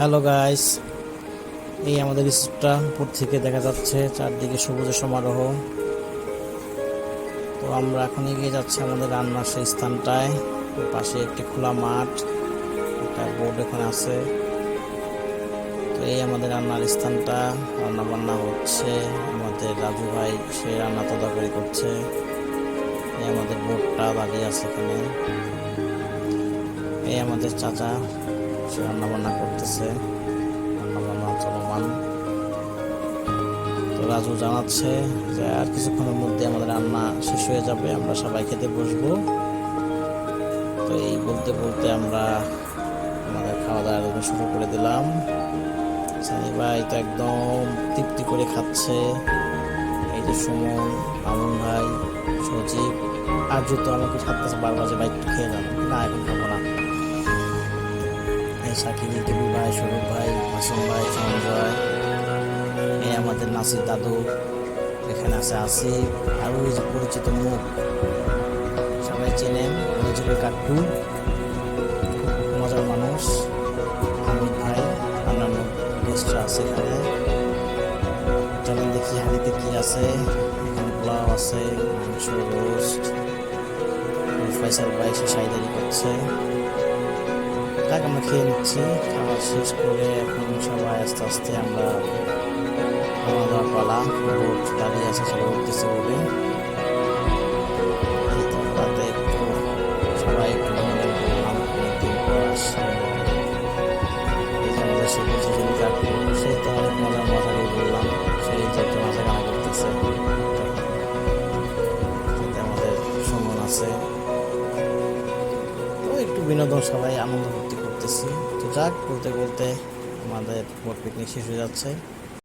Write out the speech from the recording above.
Hello guys এই আমাদের রিসোর্টটা উপর থেকে দেখা যাচ্ছে চারদিকে সবুজের সমারোহ। তো আমরা এখন এগিয়ে যাচ্ছি আমাদের রান্নার সেই স্থানটায়। পাশে একটি খোলা মাঠ, একটা বোর্ড এখানে আছে। তো এই আমাদের রান্নার স্থানটা। রান্না বান্না হচ্ছে, আমাদের রাজু ভাই সে রান্না তদাকরি করছে। এই আমাদের বোর্ডটা দাঁড়িয়ে আছে এখানে। এই আমাদের চাচা সে রান্না বান্না করতেছে। রান্না বান্না চলমান। তো রাজু জানাচ্ছে যে, আর কিছুক্ষণের মধ্যে আমাদের রান্না শেষ হয়ে যাবে, আমরা সবাই খেতে বসবো। তো এই বলতে বলতে আমরা আমাদের খাওয়া দাওয়া শুরু করে দিলাম। সানি ভাই তো একদম তৃপ্তি করে খাচ্ছে। এই যে সুমন, মামুন ভাই, সজীব আর যেহেতু আমাকে সাত কাছে বারো বাজে বাইক খেয়ে যাব। না, এখন খাব না। শাকিল টিভি ভাই সৌরভ ভাই, মাসুম ভাই, সঞ্জয় এই আমাদের নাসির দাদু এখানে আছে আসিফ আর ওই যে পরিচিত মুখ। সবাই চেনেন কাকু খুব মজার মানুষ। হামিদ ভাই, অন্যান্য গেস্টরা আছে এখানে। চলেন দেখি হাঁড়িতে কি আছে। এখানে পোলাও আছে, মাংস, রোস্ট। ফয়সাল ভাই সাইদারি করছে। যাক আমরা খেয়ে নিচ্ছি খাওয়া শেষ করে এখন সবাই আস্তে আস্তে আমরা খাওয়া দাওয়া পালা দাঁড়িয়ে আছে সবাই উঠতেছে বলে সবাই একটু বিনোদন বিনোদন সবাই আনন্দ ফুর্তি করতেছি। তো যাক বলতে বলতে আমাদের পিকনিক শেষ হয়ে যাচ্ছে।